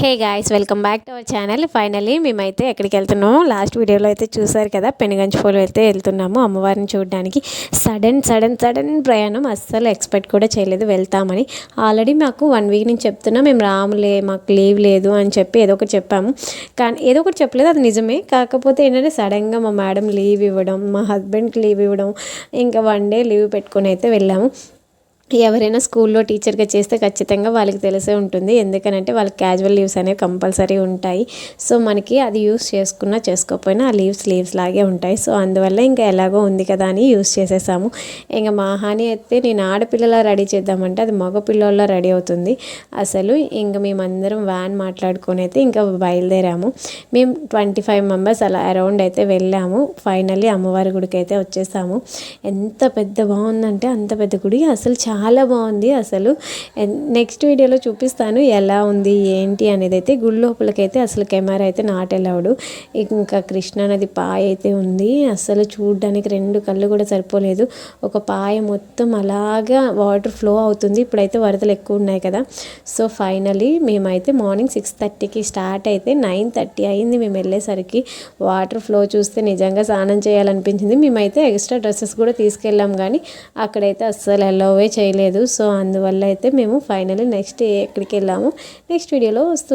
Hey guys welcome back to our channel finally మేమైతే ఎక్కడికి వెళ్తున్నాము లాస్ట్ వీడియోలో అయితే చూసారు కదా పెనుగంచిపోలు అయితే వెళ్తున్నాము. అమ్మవారిని చూడడానికి సడన్ సడన్ సడన్ ప్రయాణం అస్సలు ఎక్స్పెక్ట్ కూడా చేయలేదు వెళ్తామని. ఆల్రెడీ మాకు వన్ వీక్ నుంచి చెప్తున్నా మేము రాములే మాకు లీవ్ లేదు అని చెప్పి ఏదో ఒకటి చెప్పాము. కానీ ఏదో ఒకటి చెప్పలేదు అది నిజమే. కాకపోతే ఏంటంటే సడన్గా మా మేడం లీవ్ ఇవ్వడం మా హస్బెండ్కి లీవ్ ఇవ్వడం ఇంకా వన్ డే లీవ్ పెట్టుకొని అయితే వెళ్ళాము. ఎవరైనా స్కూల్లో టీచర్గా చేస్తే ఖచ్చితంగా వాళ్ళకి తెలిసే ఉంటుంది. ఎందుకనంటే వాళ్ళకి క్యాజువల్ లీవ్స్ అనేవి కంపల్సరీ ఉంటాయి. సో మనకి అది యూస్ చేసుకున్నా చేసుకోకపోయినా ఆ లీవ్స్ లీవ్స్ లాగే ఉంటాయి. సో అందువల్ల ఇంకా ఎలాగో ఉంది కదా అని యూస్ చేసేసాము. ఇంకా మా హాని అయితే నేను ఆడపిల్లలా రెడీ చేద్దామంటే అది మగపిల్లల్లో రెడీ అవుతుంది. అసలు ఇంకా మేమందరం వ్యాన్ మాట్లాడుకొని అయితే ఇంకా బయలుదేరాము. మేము ట్వంటీ ఫైవ్ మెంబర్స్ అలా అరౌండ్ అయితే వెళ్ళాము. ఫైనల్లీ అమ్మవారి గుడికి అయితే వచ్చేసాము. ఎంత పెద్ద బాగుందంటే అంత పెద్ద గుడి. అసలు చాలా చాలా బాగుంది అసలు. నెక్స్ట్ వీడియోలో చూపిస్తాను ఎలా ఉంది ఏంటి అనేది అయితే. గుడి లోపలికైతే అసలు కెమెరా అయితే నాట్ అలౌడ్ ఇంకా కృష్ణానది పాయ అయితే ఉంది. అసలు చూడడానికి రెండు కళ్ళు కూడా సరిపోలేదు. ఒక పాయ మొత్తం అలాగా వాటర్ ఫ్లో అవుతుంది. ఇప్పుడైతే వరదలు ఎక్కువ ఉన్నాయి కదా. సో ఫైనలీ మేమైతే మార్నింగ్ సిక్స్ థర్టీకి స్టార్ట్ అయితే నైన్ థర్టీ అయింది. మేము వెళ్ళేసరికి వాటర్ ఫ్లో చూస్తే నిజంగా స్నానం చేయాలనిపించింది. మేమైతే ఎక్స్ట్రా డ్రెస్సెస్ కూడా తీసుకెళ్ళాం. కానీ అక్కడైతే అస్సలు అలౌవే చేయ చేయలేదు. సో అందువల్ల అయితే మేము ఫైనల్లీ నెక్స్ట్ ఎక్కడికి వెళ్ళాము నెక్స్ట్ వీడియోలో వస్తూ